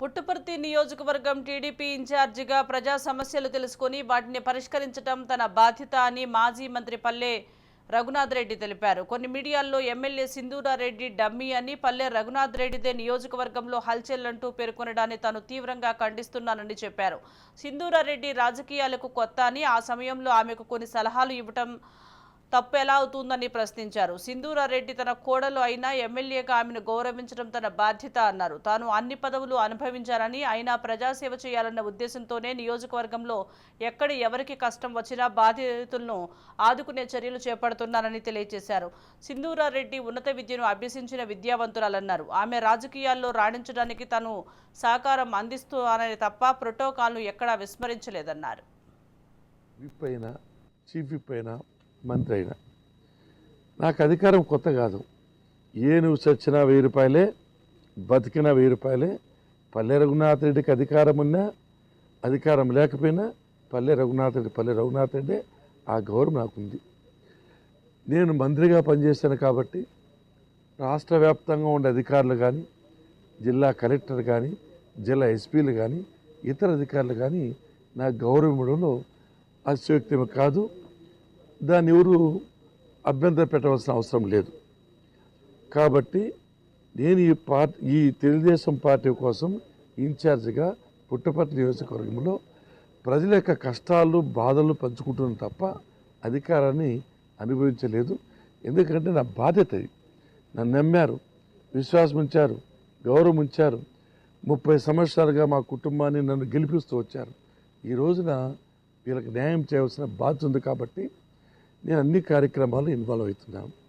పుట్టుపర్తి నియోజకవర్గం టీడీపీ ఇన్ఛార్జిగా ప్రజా సమస్యలు తెలుసుకుని వాటిని పరిష్కరించడం తన బాధ్యత అని మాజీ మంత్రి పల్లె రఘునాథ్ రెడ్డి తెలిపారు. కొన్ని మీడియాల్లో ఎమ్మెల్యే సింధూరారెడ్డి డమ్మీ అని పల్లె రఘునాథ్ రెడ్డిదే నియోజకవర్గంలో హల్చల్ అంటూ పేర్కొనడాన్ని తాను తీవ్రంగా ఖండిస్తున్నానని చెప్పారు. సింధూరారెడ్డి రాజకీయాలకు కొత్త అని ఆ సమయంలో ఆమెకు కొన్ని సలహాలు ఇవ్వటం తప్పు ఎలా అవుతుందని ప్రశ్నించారు. సింధూరారెడ్డి తన కోడలు అయినా ఎమ్మెల్యేగా ఆమెను గౌరవించడం తన బాధ్యత అన్నారు. తాను అన్ని పదవులు అనుభవించారని అయినా ప్రజాసేవ చేయాలన్న ఉద్దేశంతోనే నియోజకవర్గంలో ఎక్కడ ఎవరికి కష్టం వచ్చినా బాధితులను ఆదుకునే చర్యలు చేపడుతున్నానని తెలియజేశారు. సింధూరారెడ్డి ఉన్నత విద్యను అభ్యసించిన విద్యావంతురాలన్నారు. ఆమె రాజకీయాల్లో రాణించడానికి తను సహకారం అందిస్తున్నానని తప్ప ప్రోటోకాల్ను ఎక్కడా విస్మరించలేదన్నారు. విప్ చీఫ్ మంత్రి అయినా. నాకు అధికారం కొత్త కాదు. ఏ నువ్వు చచ్చినా వెయ్యి రూపాయలే బతికినా వెయ్యి రూపాయలే పల్లె రఘునాథ్ రెడ్డికి అధికారం ఉన్నా అధికారం లేకపోయినా పల్లె రఘునాథ్ రెడ్డి పల్లె రఘునాథ్ రెడ్డి ఆ గౌరవం నాకుంది. నేను మంత్రిగా పనిచేశాను కాబట్టి రాష్ట్ర వ్యాప్తంగా ఉండే అధికారులు కానీ జిల్లా కలెక్టర్ కానీ జిల్లా ఎస్పీలు కానీ ఇతర అధికారులు కానీ నాకు గౌరవం ఇవ్వడంలో అతిశయోక్తి కాదు. దాన్ని ఎవరు అభ్యంతర పెట్టవలసిన అవసరం లేదు. కాబట్టి నేను ఈ పార్టీ ఈ తెలుగుదేశం పార్టీ కోసం ఇన్ఛార్జిగా పుట్టపర్తి నియోజకవర్గంలో ప్రజల యొక్క కష్టాలు బాధలు పంచుకుంటున్నాను తప్ప అధికారాన్ని అనుభవించలేదు. ఎందుకంటే నా బాధ్యత ఇది. నన్ను నమ్మారు విశ్వాసం ఉంచారు గౌరవం ఉంచారు ముప్పై సంవత్సరాలుగా మా కుటుంబాన్ని నన్ను గెలిపిస్తూ వచ్చారు. ఈ రోజున వీళ్ళకి న్యాయం చేయవలసిన బాధ్యత ఉంది కాబట్టి నేను అన్ని కార్యక్రమాలు ఇన్వాల్వ్ అవుతున్నాను.